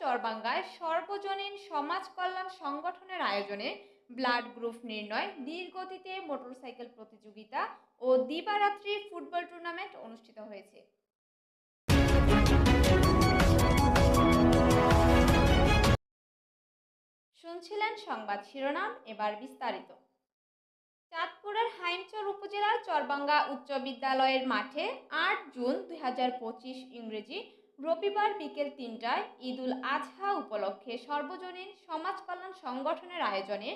চরবাঙ্গায় সর্বজনীন সমাজ কল্যাণ সংগঠনের আয়োজনে ব্লাড গ্রুপ নির্ণয়, ধীরগতিতে মোটরসাইকেল প্রতিযোগিতা ও দিবারাত্রি ফুটবল টুর্নামেন্ট অনুষ্ঠিত হয়েছে। শুনছিলেন সংবাদ শিরোনাম, এবার বিস্তারিত। চাঁদপুরের হাইমচর উপজেলার চরবাঙ্গা উচ্চ বিদ্যালয়ের মাঠে আট জুন দুই হাজার পঁচিশ ইংরেজি রবিবার বিকেল তিনটায় ঈদুল আজহা উপলক্ষে সর্বজনীন সমাজ কল্যাণ সংগঠনের আয়োজনে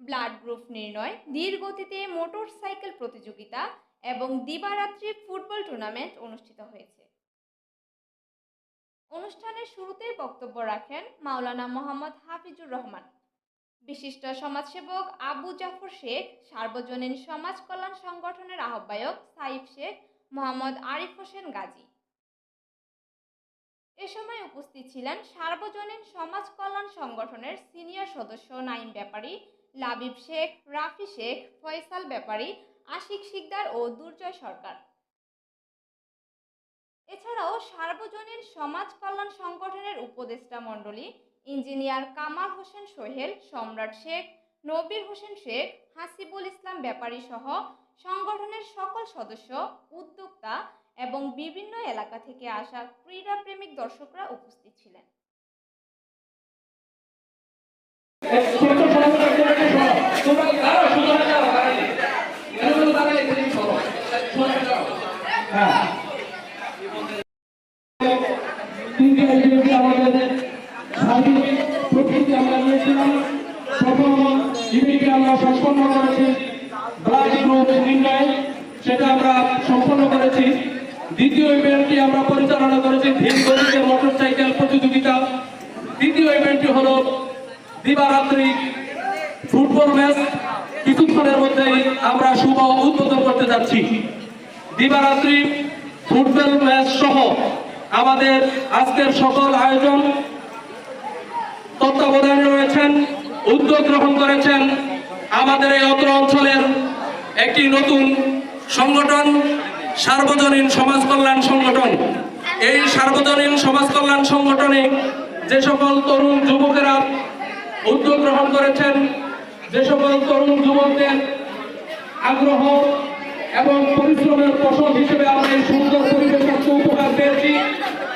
ব্লাড গ্রুপ নির্ণয়, ধীরগতিতে মোটরসাইকেল প্রতিযোগিতা এবং দিবারাত্রি ফুটবল টুর্নামেন্ট অনুষ্ঠিত হয়েছে। অনুষ্ঠানের শুরুতেই বক্তব্য রাখেন মাওলানা মোহাম্মদ হাফিজুর রহমান। বিশিষ্ট সমাজসেবক আবু জাফর শেখ, সার্বজনীন সমাজ কল্যাণ সংগঠনের আহ্বায়ক সাইফ শেখ, মোহাম্মদ আরিফ হোসেন গাজী। এ সময় উপস্থিত ছিলেন সার্বজনীন সমাজ কল্যাণ সংগঠনের সিনিয়র সদস্য নাইম ব্যাপারী, লাবিব শেখ, রাফি শেখ, ফয়সাল ব্যাপারী, আশিক শিকদার ও দুর্জয় সরকার। এছাড়াও সার্বজনীন সমাজ কল্যাণ সংগঠনের উপদেষ্টা মণ্ডলী, ইঞ্জিনিয়ার কামাল হোসেন সোহেল, সম্রাট শেখ, নবীর হোসেন শেখ, হাসিবুল ইসলাম ব্যাপারী সহ সংগঠনের সকল সদস্য, উদ্যোক্তা এবং বিভিন্ন এলাকা থেকে আসা ক্রীড়াপ্রেমিক দর্শকরা উপস্থিত ছিলেন। আমরা করেছি সেটা আমরা সম্পন্ন করেছি দ্বিতীয় ইভেন্টটি আমরা পরিচালনা করেছি গতিতে মোটরসাইকেল প্রতিযোগিতা। তৃতীয় ইভেন্টটি হলো দিবারাত্রি ফুটবল ম্যাচ। কিছুক্ষণের মধ্যেই আমরা শুভ উদ্বোধন করতে যাচ্ছি। দিবারাত্রি ফুটবল ম্যাচ সহ আমাদের আজকের সকল আয়োজন। তত্ত্বাবধানে রয়েছেন, উদ্যোগ গ্রহণ করেছেন আমাদের এই অত্র অঞ্চলের একটি নতুন সংগঠন। সার্বজনীন সমাজ কল্যাণ সংগঠন। এই সার্বজনীন সমাজ কল্যাণ সংগঠনে যে সকল তরুণ যুবকেরা উদ্যোগ গ্রহণ করেছেন, যে সকল তরুণ যুবকদের আগ্রহ এবং পরিশ্রমের ফসল হিসেবে আমরা এই সুন্দর পরিবেশ উপকার পেয়েছি।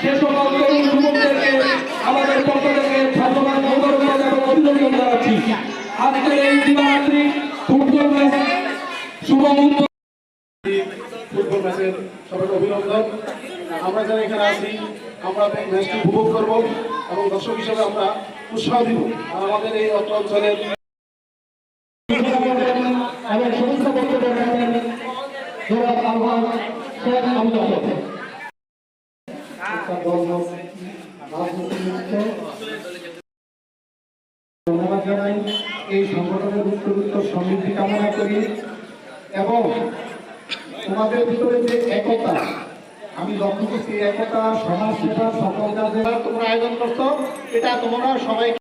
সে সকল তরুণ যুবকদেরকে আমাদের পক্ষ থেকে ধন্যবাদ অভিনন্দন জানাচ্ছি। আজকের এই দিবারাত্রি ফুটবল ম্যাচ শুভ উদ্বোধন ম্যাচের সবাইকে অভিনন্দন। আমরা যারা এখানে আছি, আমরা ম্যাচটি উপভোগ করব এবং দর্শক হিসেবে আমরা উৎসাহ দিব। আর আমাদের এই অত্র অঞ্চলের ধন্যবাদ জানাই। এই সংগঠনের উত্তরোত্তর সমৃদ্ধি কামনা করি এবং তোমাদের ভিতরে যে একতা, আমি লক্ষ্য করছি একতা, সমাজ সেবা, সকল তোমরা আয়োজন করছ, এটা তোমরা সবাইকে